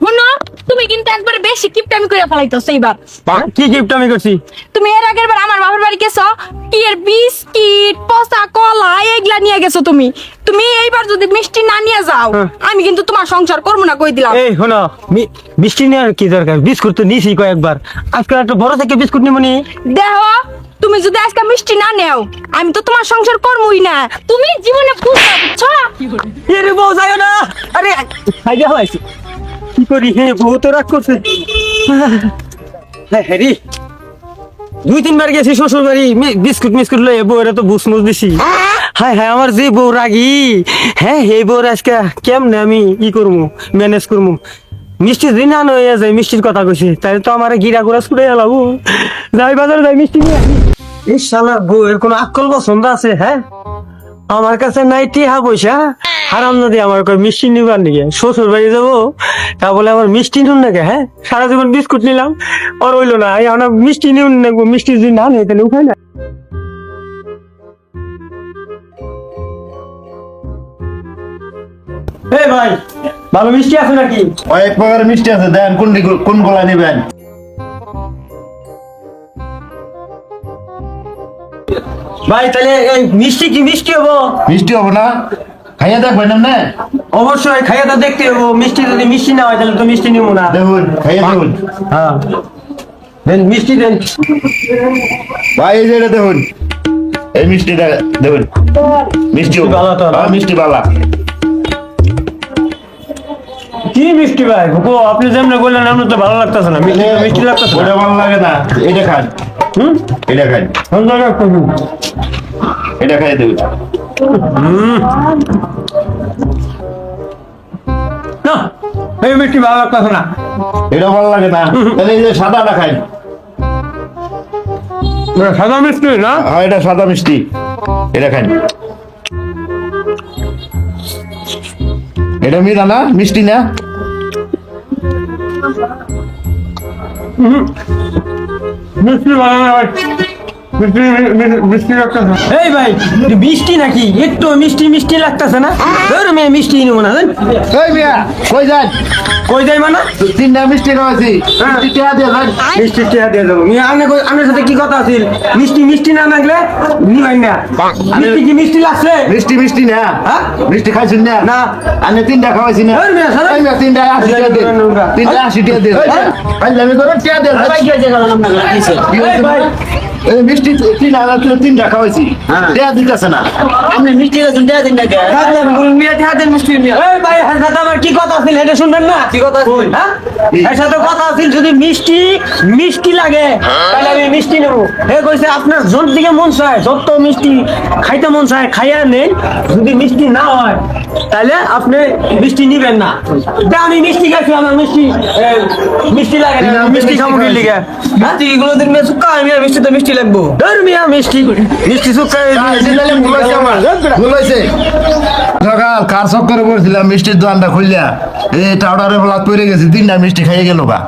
শুনো তুমি কিন্তু একবার বেশি কিপটামি করে ফেলাইতেছো এইবার। কি করছি? তুমি এর আগের বার আমার বাবার বাড়ি গেছো কি এর বিস্কিট পচা কলা এগুলা নিয়ে গেছো তুমি। তুমি এইবার যদি মিষ্টি না নিয়ে যাও হ্যাঁ। আমি কিন্তু তোমার সংসার করব না কই দিলাম। এই শোনো মিষ্টি নেওয়ার কি দরকার? বিস্কুট তো নিয়েছি কয়েকবার। আজকাল একটা বড় থেকে বিস্কুট নিবো নি? দেহ তুমি যদি আজকে মিষ্টি না নেও আমি তো তোমার সংসার করবোই না। তুমি জীবনে বুঝছ? এরে বউ যাও না। আরে করি, হে বউ তো রাগ করছে। হ্যাঁ হ্যারি দুই তিনবার গেছি শ্বশুর বাড়ি বিস্কুট মিস্কুট লয়ে বউ এরা তো বুসমুস দিছি। হায় হায় আমার যে বউ রাগি হ্যাঁ হে বউ আজকে কেমনে আমি ই করব ম্যানেজ করব মিষ্টি দিন আনো হয়ে যায়, মিষ্টির কথা কইছে তাই তো আমার গিরা গুড়া ছুড়ে এলাবো যাই, বাজারে যাই, মিষ্টি নিয়ে। এই শালা বউ এর কোনো আকল পছন্দ আছে হ্যাঁ? আমার কাছে নাই টিহা পয়সা। হারাম নদী আমার কই মিষ্টি নিবার নিকে শ্বশুর বাড়ি যাব, তা বলে আমার মিষ্টি নুন নাকি? হ্যাঁ সারা জীবন বিস্কুট নিলাম, আর হইল না। এই আমরা মিষ্টি নিউন নাকবো মিষ্টি যদি না নেই, তাহলে উপায় না ভাই, ভালো মিষ্টি আছে নাকি? কয়েক প্রকার মিষ্টি আছে, দেন, কোন কোন গোলা নেবেন ভাই তাহলে এই মিষ্টি কি মিষ্টি হব? মিষ্টি হব না? খাইয়া দেখবেন না অবশ্যই খাইয়া তো দেখতে হব। মিষ্টি যদি মিষ্টি না হয় তাহলে তো মিষ্টি নিবো না। দেখুন খাইয়া দেখুন। হ্যাঁ। দেন মিষ্টি দেন। ভাই এই যে দেখুন। এই মিষ্টিটা দেখুন। মিষ্টি। বালা তো হ্যাঁ, মিষ্টি বালা। কি মিষ্টি ভাই? গো আপনি যেমন বললেন আমার তো ভালো লাগতেছে না। মিষ্টি মিষ্টি লাগতেছে ওটা ভালো লাগে না। এটা খান। হুম? এটা খান। এটা খাই না এই মিষ্টি ভালো লাগতেছে না। এটা ভালো লাগে না। তাহলে এই যে সাদাটা খাই। সাদা মিষ্টি না? হ্যাঁ এটা সাদা মিষ্টি। এটা খান এটা মিঠা না? মিষ্টি না? মিষ্টি ভালো এই ভাই মিষ্টি নাকি? একটু মিষ্টি মিষ্টি লাগতেছে না? ধর মেয়ে মিষ্টি নিবো না জান ওই মিয়া কই যান কই যাই মানে? তিনটা মিষ্টি খাওয়াছি। মিষ্টি টিয়া দিয়ে যান মিষ্টি টিয়া দিয়ে দেবো। মেয়ে আপনি কই- আপনার সাথে কি কথা আছিল? মিষ্টি মিষ্টি না লাগলে নিবাই না মিষ্টি কি মিষ্টি লাগছে? মিষ্টি মিষ্টি না। হ্যাঁ? মিষ্টি খাইছেন না? না। আমি তিনটা খাওয়াইছি না। ওই মিয়া, সারা- মিয়া, তিনটা আশি টাকা দে। তিনটা আশি টাকা দে। আমি করো টিয়া দে। কি হয়েছে? ভাই। ভাই? এই মিষ্টি তিন হাজার কিলো তিনটা খাওয়াইছি। টিয়া দিতেছে না। আপনি মিষ্টি গাছেন দেয়া দিন না এই ভাই, সাথে আমার কি কথা আছিল? এটা শুনবেন না? কি কথা আছিল? হ্যাঁ? এর সাথে কথা আছিল যদি মিষ্টি মিষ্টি লাগে তাহলে আমি মিষ্টি নেব। এ কইছে আপনার জোর দিকে মন চায় যত মিষ্টি খাইতে মন চায় খাইয়া নেন। যদি মিষ্টি না হয় তাহলে আপনি মিষ্টি নিবেন না। তা আমি মিষ্টি খাইছি আমার মিষ্টি মিষ্টি লাগে না। মিষ্টি খাব কি লিগে? মিষ্টি এগুলো দিন মে সুক্কা আমি মিষ্টি তো মিষ্টি লাগবো? ধর মিয়া মিষ্টি মিষ্টি সকাল কার চক্করে পড়ছিলাম মিষ্টির দোকানটা খুললিয়া। এই টাউডারে বলা পড়ে গেছে তিনটা মিষ্টি খাইয়ে গেল গা